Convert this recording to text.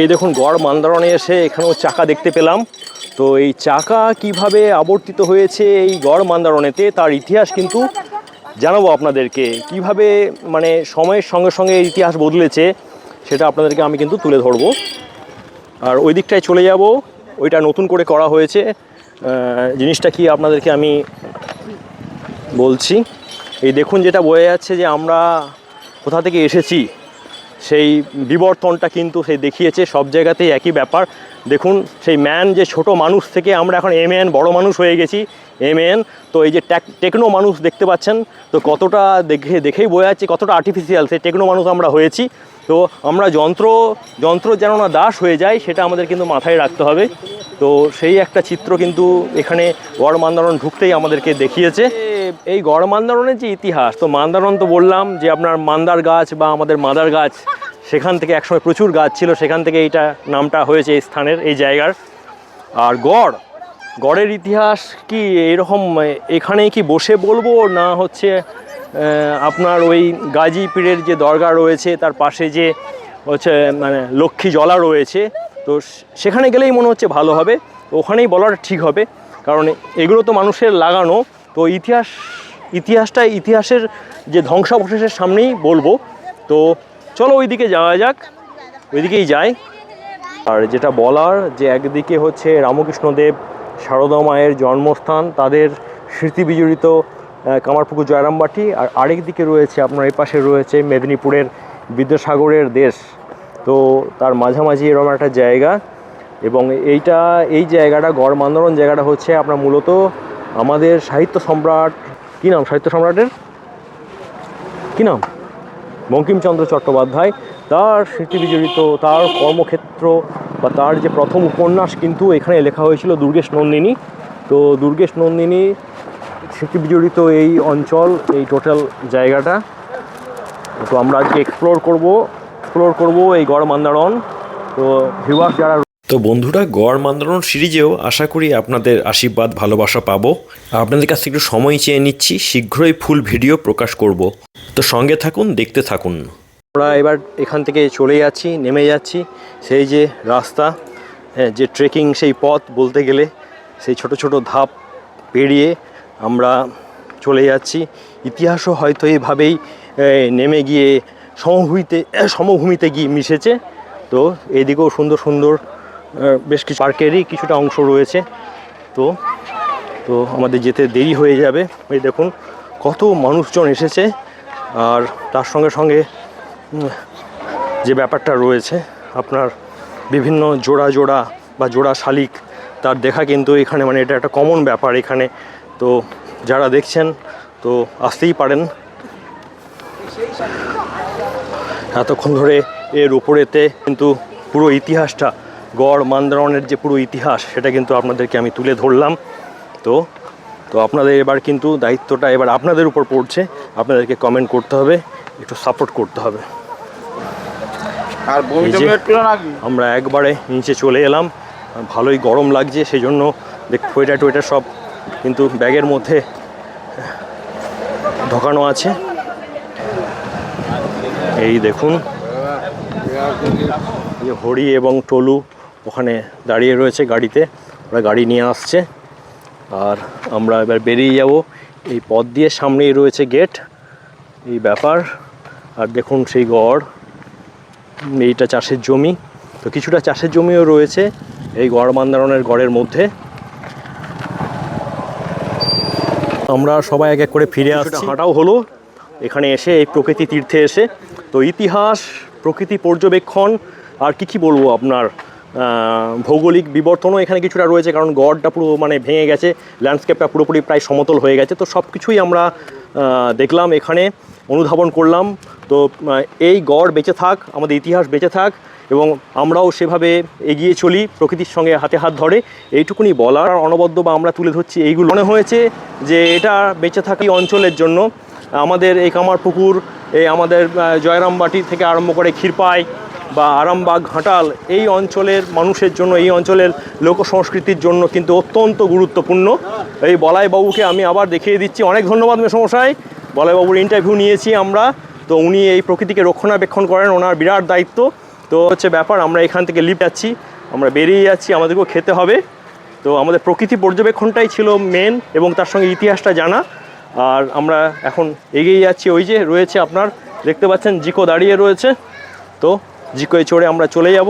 এই দেখুন গড় মান্দারণে এসে এখানেও চাকা দেখতে পেলাম। তো এই চাকা কীভাবে আবর্তিত হয়েছে এই গড় মান্দারণেতে তার ইতিহাস কিন্তু জানাব আপনাদেরকে। কীভাবে মানে সময়ের সঙ্গে সঙ্গে এই ইতিহাস বদলেছে সেটা আপনাদেরকে আমি কিন্তু তুলে ধরবো। আর ওই দিকটায় চলে যাব। ওইটা নতুন করে করা হয়েছে। জিনিসটা কি আপনাদেরকে আমি বলছি? এই দেখুন যেটা বোঝা যাচ্ছে যে আমরা কোথা থেকে এসেছি? সেই বিবর্তনটা কিন্তু সে দেখিয়েছে, সব জায়গাতেই একই ব্যাপার। দেখুন, সেই ম্যান যে ছোট মানুষ থেকে আমরা এখন এম এন বড়ো মানুষ হয়ে গেছি এম এন তো এই যে টেক- টেকনো মানুষ দেখতে পাচ্ছেন, তো কতটা দেখে, দেখেই বোঝা যাচ্ছে কতটা আর্টিফিশিয়াল সেই টেকনো মানুষ আমরা হয়েছি। তো আমরা যন্ত্র যন্ত্র যেন না দাস হয়ে যায়, সেটা আমাদের কিন্তু মাথায় রাখতে হবে। তো সেই একটা চিত্র কিন্তু এখানে গড় মান্দারণ ঢুকতেই আমাদেরকে দেখিয়েছে। এই গড় মান্দারণের যে ইতিহাস, তো মান্দারণ তো বললাম যে আপনার মান্দার গাছ বা আমাদের মাদার গাছ, সেখান থেকে একসময় প্রচুর গাছ ছিল, সেখান থেকে এইটা নামটা হয়েছে এই স্থানের, এই জায়গার। আর গড়, গড়ের ইতিহাস কি এরকম, এখানেই কি বসে বলব না হচ্ছে আপনার ওই গাজী পীরের যে দরগা রয়েছে, তার পাশে যে হচ্ছে মানে লক্ষ্মী জলা রয়েছে, তো সেখানে গেলেই মনে হচ্ছে ভালো হবে, ওখানেই বলাটা ঠিক হবে, কারণ এগুলো তো মানুষের লাগানো। তো ইতিহাস, ইতিহাসটা ইতিহাসের যে ধ্বংসাবশেষের সামনেই বলব। তো চলো ওইদিকে যাওয়া যাক, ওইদিকেই যাই। আর যেটা বলার যে একদিকে হচ্ছে রামকৃষ্ণদেব সারদা মায়ের জন্মস্থান, তাদের স্মৃতি বিজড়িত কামারপুকুর জয়রামবাটি। আর আরেক দিকে রয়েছে, আপনার এই পাশে রয়েছে মেদিনীপুরের বিদ্যাসাগরের দেশ। তো তার মাঝামাঝি এরকম একটা জায়গা। এবং এইটা, এই জায়গাটা গড় মান্দরণ জায়গাটা হচ্ছে আপনার মূলত আমাদের সাহিত্য সম্রাট, কী নাম সাহিত্য সম্রাটের? কী নাম? বঙ্কিমচন্দ্র চট্টোপাধ্যায়। তার স্মৃতি বিজড়িত, তার কর্মক্ষেত্র বা তার যে প্রথম উপন্যাস কিন্তু এখানে লেখা হয়েছিল দুর্গেশ নন্দিনী। তো দুর্গেশ নন্দিনী স্মৃতি বিজড়িত এই অঞ্চল, এই টোটাল জায়গাটা। তো আমরা আজকে এক্সপ্লোর করব এক্সপ্লোর করব এই গড় মান্দারণ। তো ভিউয়ার্স যারা তো বন্ধুরা গড় মান্দারণ সিরিজেও আশা করি আপনাদের আশীর্বাদ ভালোবাসা পাবো। আপনাদের কাছ থেকে একটু সময় চেয়ে নিচ্ছি শীঘ্রই ফুল ভিডিও প্রকাশ করব। তো সঙ্গে থাকুন দেখতে থাকুন। আমরা এবার এখান থেকে চলে যাচ্ছি নেমে যাচ্ছি। সেই যে রাস্তা হ্যাঁ, যে ট্রেকিং সেই পথ বলতে গেলে সেই ছোট ছোট ধাপ পেরিয়ে আমরা চলে যাচ্ছি। ইতিহাসও হয়তো এইভাবেই এ, নেমে গিয়ে সমভূমিতে সমভূমিতে গিয়ে মিশেছে। তো এদিকেও সুন্দর সুন্দর বেশ কিছু পার্কেরই কিছুটা অংশ রয়েছে। তো তো আমাদের যেতে দেরি হয়ে যাবে। এই দেখুন, কত মানুষজন এসেছে। আর তার সঙ্গে সঙ্গে যে ব্যাপারটা রয়েছে, আপনার বিভিন্ন জোড়া জোড়া বা জোড়া শালিক, তার দেখা কিন্তু এখানে মানে এটা একটা কমন ব্যাপার এখানে। তো যারা দেখছেন, তো আসতেই পারেন। এতক্ষণ ধরে এর উপরেতে কিন্তু পুরো ইতিহাসটা গড় মান্দারণের যে পুরো ইতিহাস সেটা কিন্তু আপনাদেরকে আমি তুলে ধরলাম। তো তো আপনাদের এবার কিন্তু দায়িত্বটা এবার আপনাদের উপর পড়ছে। আপনাদেরকে কমেন্ট করতে হবে একটু সাপোর্ট করতে হবে। আর আমরা একবারে নিচে চলে এলাম। ভালোই গরম লাগছে সেই জন্য দেখ সোয়েটার টোয়েটার সব কিন্তু ব্যাগের মধ্যে ঢোকানো আছে। এই দেখুন যে হরি এবং টলু ওখানে দাঁড়িয়ে রয়েছে গাড়িতে। ওরা গাড়ি নিয়ে আসছে। আর আমরা এবার বেরিয়ে যাব এই পথ দিয়ে। সামনেই রয়েছে গেট। এই ব্যাপার। আর দেখুন সেই গড়। এইটা চাষের জমি। তো কিছুটা চাষের জমিও রয়েছে এই গড় মান্দারণের গড়ের মধ্যে। আমরা সবাই এক এক করে ফিরে আসছি। হাঁটাও হলো। এখানে এসে এই প্রকৃতি তীর্থে এসে। তো ইতিহাস প্রকৃতি পর্যবেক্ষণ। আর কি কি বলব আপনার? ভৌগোলিক বিবর্তনও এখানে কিছুটা রয়েছে কারণ গড়টা পুরো মানে ভেঙে গেছে ল্যান্ডস্কেপটা পুরোপুরি প্রায় সমতল হয়ে গেছে। তো সব কিছুই আমরা দেখলাম এখানে, অনুধাবন করলাম। তো এই গড় বেঁচে থাক, আমাদের ইতিহাস বেঁচে থাক এবং আমরাও সেভাবে এগিয়ে চলি প্রকৃতির সঙ্গে হাতে হাত ধরে। এইটুকুনি বলার অনবদ্য বা আমরা তুলে ধরছি এইগুলো। মনে হয়েছে যে এটা বেঁচে থাকা অঞ্চলের জন্য। আমাদের এই কামার পুকুর এই আমাদের জয়রামবাটি থেকে আরম্ভ করে ক্ষীরপাই বা আরামবাগ, ঘাটাল এই অঞ্চলের মানুষের জন্য, এই অঞ্চলের লোক সংস্কৃতির জন্য কিন্তু অত্যন্ত গুরুত্বপূর্ণ। এই বলাই বাবুকে আমি আবার দেখিয়ে দিচ্ছি। অনেক ধন্যবাদ মেসমশাই। বলাই বাবুর ইন্টারভিউ নিয়েছি আমরা। তো উনি এই প্রকৃতিকে রক্ষণাবেক্ষণ করেন, ওনার বিরাট দায়িত্ব। তো হচ্ছে ব্যাপার, আমরা এখান থেকে লিপ যাচ্ছি। আমরা বেরিয়ে যাচ্ছি, আমাদেরকেও খেতে হবে। তো আমাদের প্রকৃতি পর্যবেক্ষণটাই ছিল মেন এবং তার সঙ্গে ইতিহাসটা জানা। আর আমরা এখন এগিয়ে যাচ্ছি। ওই যে রয়েছে আপনার, দেখতে পাচ্ছেন, জিকো দাঁড়িয়ে রয়েছে। তো জিকোয় চড়ে আমরা চলে যাব।